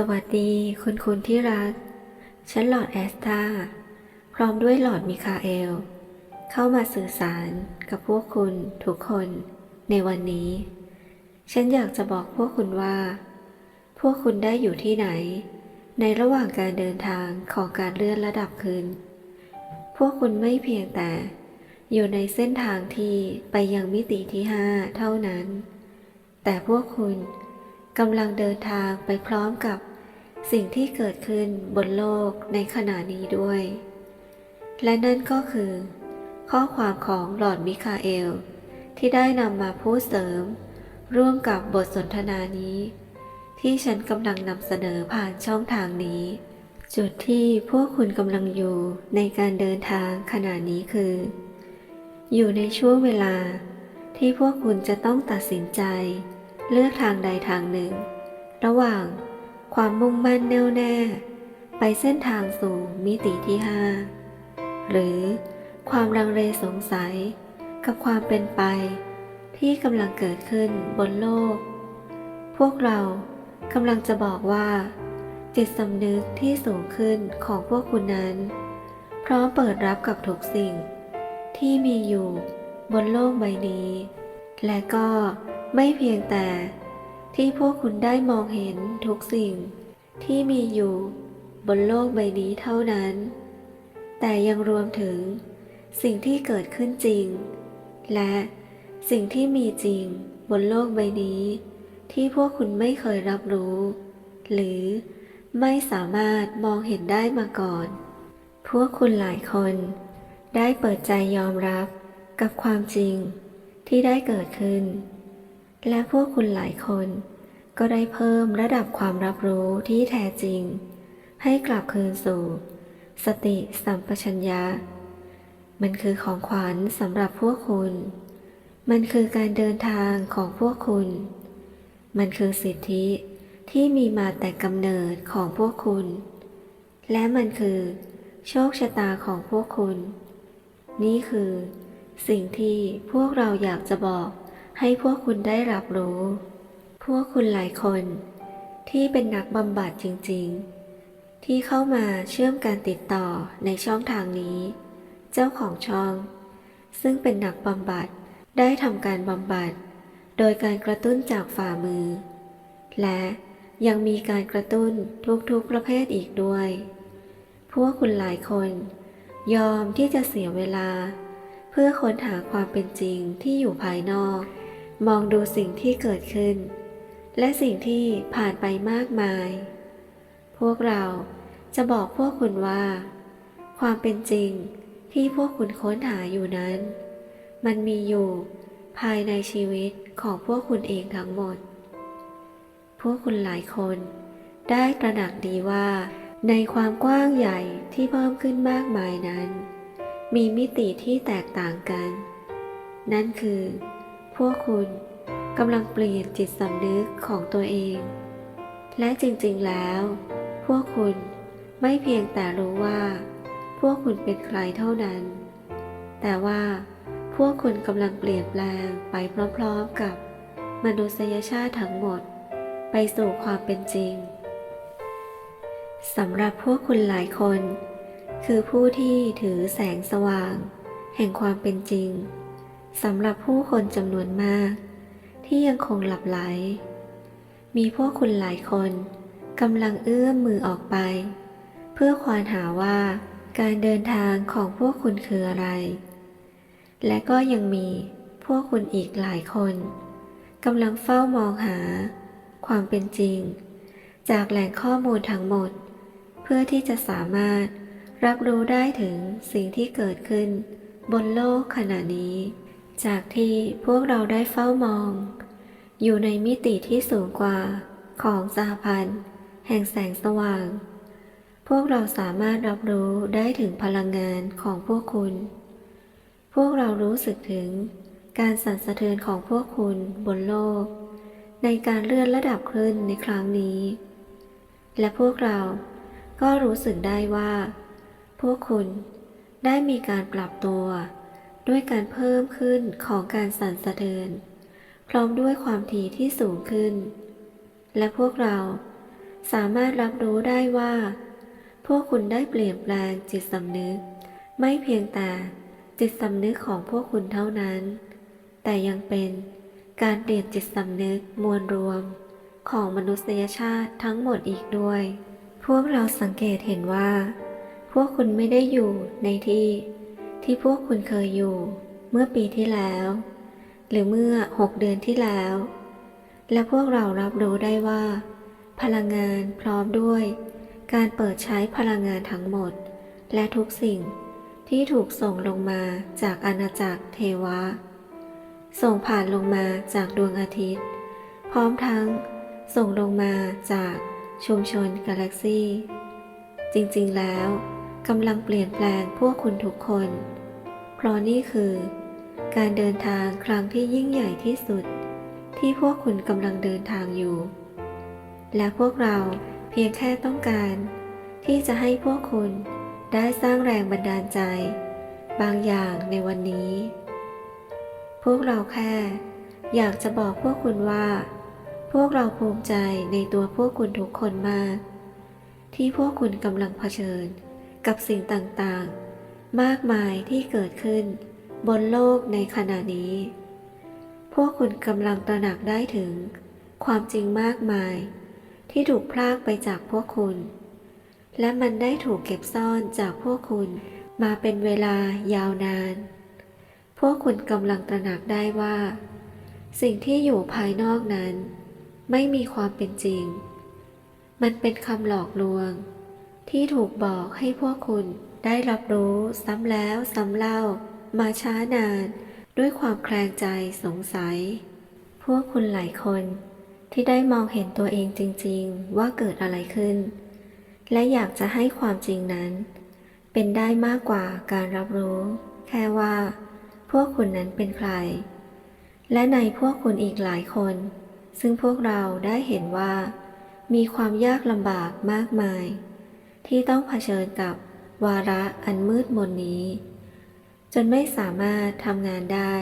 สวัสดีคุณคุณที่รัก ฉันหลอดแอสตาพร้อมด้วยหลอดมิคาเอล เข้ามาสื่อสารกับพวกคุณทุกคนในวันนี้ ฉันอยากจะบอกพวกคุณว่า พวกคุณได้อยู่ที่ไหน ในระหว่างการเดินทางของการเลื่อนระดับขึ้น พวกคุณไม่เพียงแต่ อยู่ในเส้นทางที่ไปยังมิติที่ห้าเท่านั้น แต่พวกคุณกำลังเดินทางไปพร้อมกับ สิ่งที่เกิดขึ้นบนโลกในขณะนี้ด้วย และนั่นก็คือ ข้อความของหลอดมิคาเอล ที่ได้นำมาพูดเสริม ร่วมกับบทสนทนานี้ ที่ฉันกำลังนำเสนอผ่านช่องทางนี้ จุดที่พวกคุณกำลังอยู่ในการเดินทางขณะนี้คือ อยู่ในช่วงเวลาที่พวกคุณจะต้องตัดสินใจ เลือกทางใดทางหนึ่ง ระหว่าง ความมุ่งมั่นแน่วแน่ ไปเส้นทางสู่มิติที่ห้าหรือความลังเลสงสัยกับความเป็นไป ที่กำลังเกิดขึ้นบนโลก พวกเรากำลังจะบอกว่า จิตสำนึกที่สูงขึ้นของพวกคุณนั้น พร้อมเปิดรับกับทุกสิ่ง ที่มีอยู่บนโลกใบนี้ และก็ไม่เพียงแต่ ที่พวกคุณได้มองเห็นทุกสิ่งที่มีอยู่บนโลกใบนี้เท่านั้น แต่ยังรวมถึงสิ่งที่เกิดขึ้นจริง และสิ่งที่มีจริงบนโลกใบนี้ ที่พวกคุณไม่เคยรับรู้ หรือไม่สามารถมองเห็นได้มาก่อน พวกคุณหลายคน ได้เปิดใจยอมรับกับความจริงที่ได้เกิดขึ้น และพวกคุณหลายคน ก็ได้เพิ่มระดับความรับรู้ที่แท้จริง ให้กลับคืนสู่ สติสัมปชัญญะ มันคือของขวัญสำหรับพวกคุณ มันคือการเดินทางของพวกคุณ มันคือสิทธิที่มีมาแต่กำเนิดของพวกคุณ และมันคือ โชคชะตาของพวกคุณ นี่คือ สิ่งที่พวกเราอยากจะบอก ให้พวกคุณได้รับรู้ พวกคุณหลายคนที่เป็นนักบำบัดจริงๆ ที่เข้ามาเชื่อมการติดต่อในช่องทางนี้ เจ้าของช่อง ซึ่งเป็นนักบำบัดได้ทำการบำบัด โดยการกระตุ้นจากฝ่ามือ และยังมีการกระตุ้นทุกๆประเภทอีกด้วย พวกคุณหลายคน ยอมที่จะเสียเวลา เพื่อค้นหาความเป็นจริงที่อยู่ภายนอก มองดูสิ่งที่เกิดขึ้น และสิ่งที่ผ่านไปมากมาย พวกเราจะบอกพวกคุณว่า ความเป็นจริงที่พวกคุณค้นหาอยู่นั้น มันมีอยู่ภายในชีวิตของพวกคุณเองทั้งหมด พวกคุณหลายคนได้ตระหนักดีว่า ในความกว้างใหญ่ที่เพิ่มขึ้นมากมายนั้น มีมิติที่แตกต่างกัน นั่นคือ พวกคุณกำลังเปลี่ยนจิตสำนึกของตัวเอง และจริงๆแล้ว พวกคุณไม่เพียงแต่รู้ว่า พวกคุณเป็นใครเท่านั้น แต่ว่าพวกคุณกำลังเปลี่ยนแปลงไปพร้อมๆกับมนุษยชาติทั้งหมด ไปสู่ความเป็นจริงสำหรับพวกคุณหลายคน คือผู้ที่ถือแสงสว่าง แห่งความเป็นจริง สำหรับผู้คนจำนวนมาก ที่ยังคงหลับไหล มีพวกคุณหลายคนกำลังเอื้อมมือออกไป เพื่อควานหาว่าการเดินทางของพวกคุณคืออะไร และก็ยังมีพวกคุณอีกหลายคนกำลังเฝ้ามองหา ความเป็นจริง จากแหล่งข้อมูลทั้งหมด เพื่อที่จะสามารถรับรู้ได้ถึงสิ่งที่เกิดขึ้น บนโลกขณะนี้ จากที่พวกเราได้เฝ้ามอง อยู่ในมิติที่สูงกว่าของสหพันธ์ แห่งแสงสว่าง พวกเราสามารถรับรู้ได้ถึงพลังงานของพวกคุณ พวกเรารู้สึกถึงการสั่นสะเทือนของพวกคุณบนโลก ในการเลื่อนระดับขึ้นในครั้งนี้ และพวกเราก็รู้สึกได้ว่า พวกคุณได้มีการปรับตัว ด้วยการเพิ่มขึ้นของการสั่นสะเทือน พร้อมด้วยความถี่ที่สูงขึ้น และพวกเราสามารถรับรู้ได้ว่า พวกคุณได้เปลี่ยนแปลงจิตสำนึก ไม่เพียงแต่จิตสำนึกของพวกคุณเท่านั้น แต่ยังเป็นการเปลี่ยนจิตสำนึกมวลรวม ของมนุษยชาติทั้งหมดอีกด้วย พวกเราสังเกตเห็นว่า พวกคุณไม่ได้อยู่ในที่ ที่พวกคุณเคยอยู่เมื่อปีที่แล้ว หรือเมื่อหกเดือนที่แล้ว และพวกเรารับรู้ได้ว่า พลังงานพร้อมด้วย การเปิดใช้พลังงานทั้งหมด และทุกสิ่งที่ถูกส่งลงมาจากอาณาจักรเทวะ ส่งผ่านลงมาจากดวงอาทิตย์ พร้อมทั้งส่งลงมาจากชุมชนกาแล็กซี่ จริงๆแล้วกำลังเปลี่ยนแปลงพวกคุณทุกคน เพราะนี่คือ การเดินทางครั้งที่ยิ่งใหญ่ที่สุด ที่พวกคุณกำลังเดินทางอยู่ และพวกเราเพียงแค่ต้องการ ที่จะให้พวกคุณได้สร้างแรงบันดาลใจ บางอย่างในวันนี้ พวกเราแค่ อยากจะบอกพวกคุณว่า พวกเราภูมิใจในตัวพวกคุณทุกคนมาก ที่พวกคุณกำลังเผชิญกับสิ่งต่างๆ มากมายที่เกิดขึ้นบนโลกในขณะนี้ พวกคุณกำลังตระหนักได้ถึง ความจริงมากมาย ที่ถูกพรากไปจากพวกคุณ และมันได้ถูกเก็บซ่อนจากพวกคุณมาเป็นเวลายาวนาน พวกคุณกำลังตระหนักได้ว่า สิ่งที่อยู่ภายนอกนั้น ไม่มีความเป็นจริง มันเป็นคำหลอกลวง ที่ถูกบอกให้พวกคุณ ได้รับรู้ซ้ำแล้วซ้ำเล่า มาช้านาน ด้วยความแคลงใจสงสัย พวกคุณหลายคนที่ได้มองเห็นตัวเองจริงๆ ว่าเกิดอะไรขึ้น และอยากจะให้ความจริงนั้น เป็นได้มากกว่าการรับรู้ แค่ว่า พวกคุณนั้นเป็นใคร และในพวกคุณอีกหลายคน ซึ่งพวกเราได้เห็นว่า มีความยากลำบากมากมาย ที่ต้องเผชิญกับ วาระอันมืดมนนี้ จนไม่สามารถทำงานได้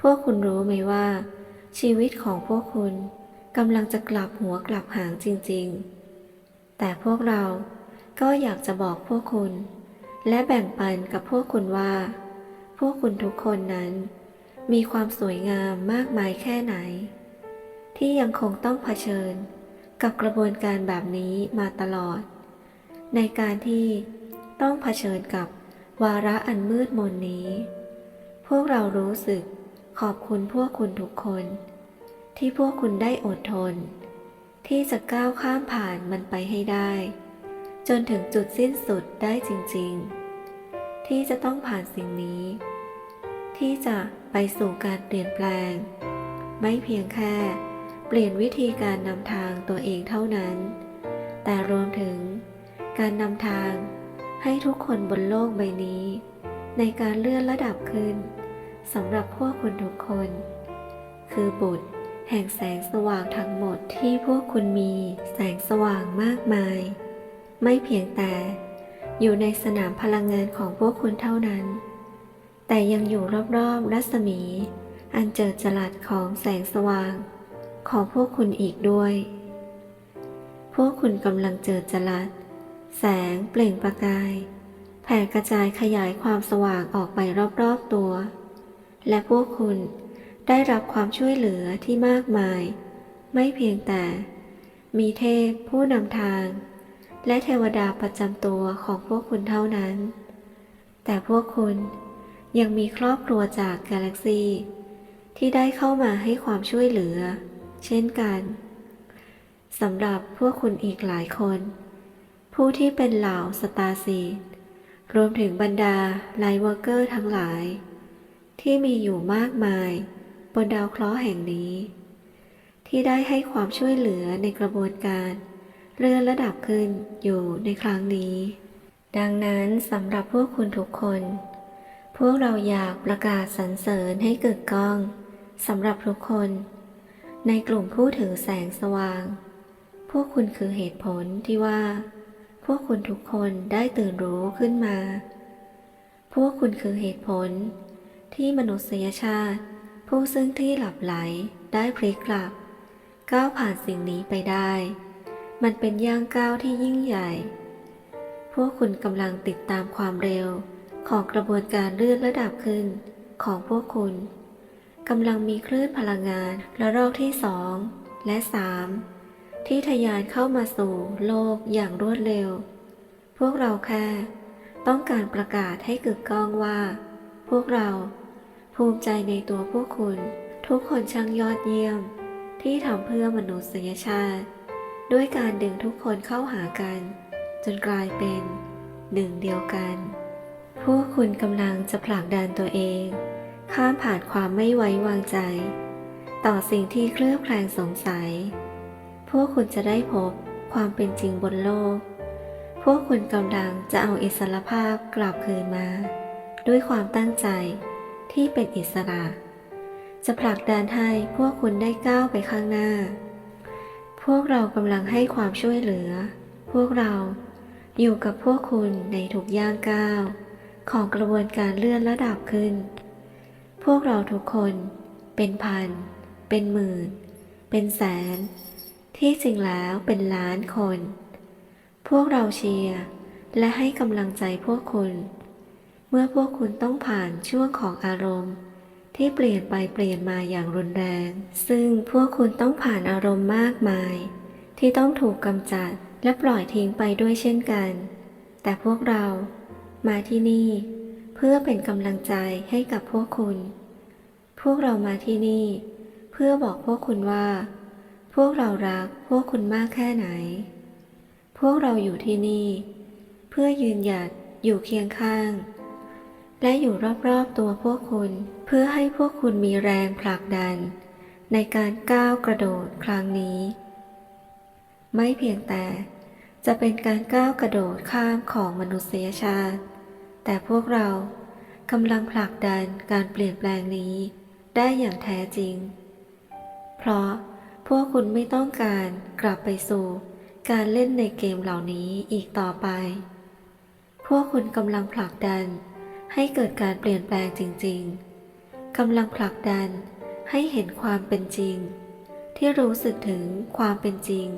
พวกคุณรู้ไหมว่า ชีวิตของพวกคุณกำลังจะกลับหัวกลับหางจริง ๆ แต่พวกเราก็อยากจะบอกพวกคุณ และแบ่งปันกับพวกคุณว่า พวกคุณทุกคนนั้น มีความสวยงามมากมายแค่ไหน ที่ยังคงต้องเผชิญกับกระบวนการแบบนี้มาตลอด ในการที่ ต้องเผชิญกับวาระอันมืดมนนี้ พวกเรารู้สึกขอบคุณพวกคุณทุกคน ที่พวกคุณได้อดทน ที่จะก้าวข้ามผ่านมันไปให้ได้ จนถึงจุดสิ้นสุดได้จริง ๆ ที่จะต้องผ่านสิ่งนี้ ที่จะไปสู่การเปลี่ยนแปลง ไม่เพียงแค่เปลี่ยนวิธีการนำทางตัวเองเท่านั้น แต่รวมถึงการนำทาง ให้ทุกคนบนโลกใบนี้ ในการเลื่อนระดับขึ้นสำหรับพวกคุณทุกคน คือบุตร แห่งแสงสว่างทั้งหมดที่พวกคุณมีแสงสว่างมากมาย ไม่เพียงแต่ อยู่ในสนามพลังงานของพวกคุณเท่านั้น แต่ยังอยู่รอบๆรัศมี อันเจิดจรัสของแสงสว่าง ของพวกคุณอีกด้วย พวกคุณกำลังเจิดจรัส แสงเปล่งประกาย แผ่กระจายขยายความสว่างออกไปรอบๆตัว และพวกคุณได้รับความช่วยเหลือที่มากมาย ไม่เพียงแต่ มีเทพผู้นำทาง และเทวดาประจำตัวของพวกคุณเท่านั้น แต่พวกคุณยังมีครอบครัวจากกาแล็กซีที่ได้เข้ามาให้ความช่วยเหลือ เช่นกันสำหรับพวกคุณอีกหลายคน ผู้ที่เป็นเหล่าสตาซีดรวมถึงบรรดาไลท์วอร์เกอร์ทั้งหลาย ที่มีอยู่มากมาย บนดาวเคราะห์แห่งนี้ ที่ได้ให้ความช่วยเหลือในกระบวนการเลื่อนระดับขึ้นอยู่ในครั้งนี้ ดังนั้นสำหรับพวกคุณทุกคน พวกเราอยากประกาศสรรเสริญให้เกิดก้องสำหรับทุกคน ในกลุ่มผู้ถือแสงสว่าง พวกคุณคือเหตุผลที่ว่า พวกคุณทุกคนได้ตื่นรู้ขึ้นมา พวกคุณคือเหตุผล ที่มนุษยชาติ ผู้ซึ่งที่หลับไหลได้พลิกกลับ ก้าวผ่านสิ่งนี้ไปได้ มันเป็นย่างก้าวที่ยิ่งใหญ่ พวกคุณกำลังติดตามความเร็วของกระบวนการเลื่อนระดับขึ้นของพวกคุณกำลังมีคลื่นพลังงานระลอกที่สองและสาม ที่ทะยานเข้ามาสู่โลกอย่างรวดเร็ว พวกเราแค่ต้องการประกาศให้กึกก้องว่า พวกเราภูมิใจในตัวพวกคุณ ทุกคนช่างยอดเยี่ยม ที่ทำเพื่อมนุษยชาติ ด้วยการดึงทุกคนเข้าหากัน จนกลายเป็นหนึ่งเดียวกัน พวกคุณกำลังจะผลักดันตัวเอง ข้ามผ่านความไม่ไว้วางใจ ต่อสิ่งที่เคลือบแคลงสงสัย วกคุณจะได้พบความเป็นจริงบนโลก พวกคุณกำลังจะเอาอิสรภาพกลับคืนมา ด้วยความตั้งใจที่เป็นอิสระ จะผลักดันให้พวกคุณได้ก้าวไปข้างหน้า พวกเรากำลังให้ความช่วยเหลือ พวกเราอยู่กับพวกคุณในทุกย่างก้าว ของกระบวนการเลื่อนระดับขึ้น พวกเราทุกคนเป็นพัน เป็นหมื่น เป็นแสน ที่จริงแล้วเป็นล้านคน พวกเราเชียร์และให้กำลังใจพวกคุณ เมื่อพวกคุณต้องผ่านช่วงของอารมณ์ ที่เปลี่ยนไปเปลี่ยนมาอย่างรุนแรง ซึ่งพวกคุณต้องผ่านอารมณ์มากมาย ที่ต้องถูกกำจัดและปล่อยทิ้งไปด้วยเช่นกัน แต่พวกเรามาที่นี่ เพื่อเป็นกำลังใจให้กับพวกคุณ พวกเรามาที่นี่ เพื่อบอกพวกคุณว่า พวกเรารักพวกคุณมากแค่ไหน พวกเราอยู่ที่นี่ เพื่อยืนหยัดอยู่เคียงข้าง และอยู่รอบๆตัวพวกคุณ เพื่อให้พวกคุณมีแรงผลักดัน ในการก้าวกระโดดครั้งนี้ ไม่เพียงแต่จะเป็นการก้าวกระโดดข้ามของมนุษยชาติ แต่พวกเรากำลังผลักดันการเปลี่ยนแปลงนี้ ได้อย่างแท้จริง เพราะ พวกคุณไม่ต้องการกลับไปสู่ การเล่นในเกมเหล่านี้อีกต่อไป พวกคุณกำลังผลักดัน ให้เกิดการเปลี่ยนแปลงจริง ๆกำลังผลักดันให้เห็นความเป็นจริง ที่รู้สึกถึงความเป็นจริง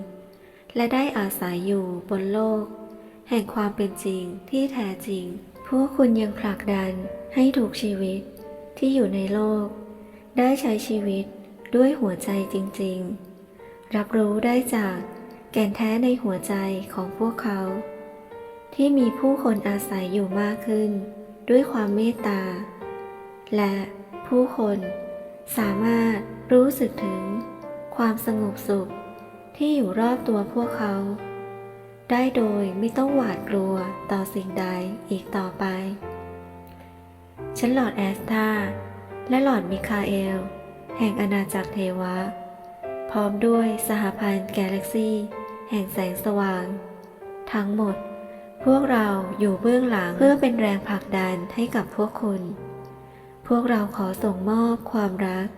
และได้อาศัยอยู่บนโลก แห่งความเป็นจริงที่แท้จริง พวกคุณยังผลักดันให้ถูกชีวิตที่อยู่ในโลก ได้ใช้ชีวิต ด้วยหัวใจจริงๆ รับรู้ได้จากแก่นแท้ในหัวใจของพวกเขา ที่มีผู้คนอาศัยอยู่มากขึ้น ด้วยความเมตตา และผู้คนสามารถรู้สึกถึงความสงบสุขที่อยู่รอบตัวพวกเขา ได้โดยไม่ต้องหวาดกลัวต่อสิ่งใดอีกต่อไป ฉันหลอดแอสตาและหลอดมิคาเอล แห่งอาณาจักรเทวะ พร้อมด้วยสหพันธ์กาแล็กซี่ แห่งแสงสว่าง ทั้งหมด พวกเราอยู่เบื้องหลังเพื่อเป็นแรงผลักดันให้กับพวกคุณ พวกเราขอส่งมอบความรัก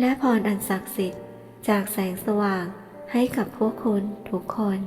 และพรอันศักดิ์สิทธิ์จากแสงสว่างให้กับพวกคุณทุกคน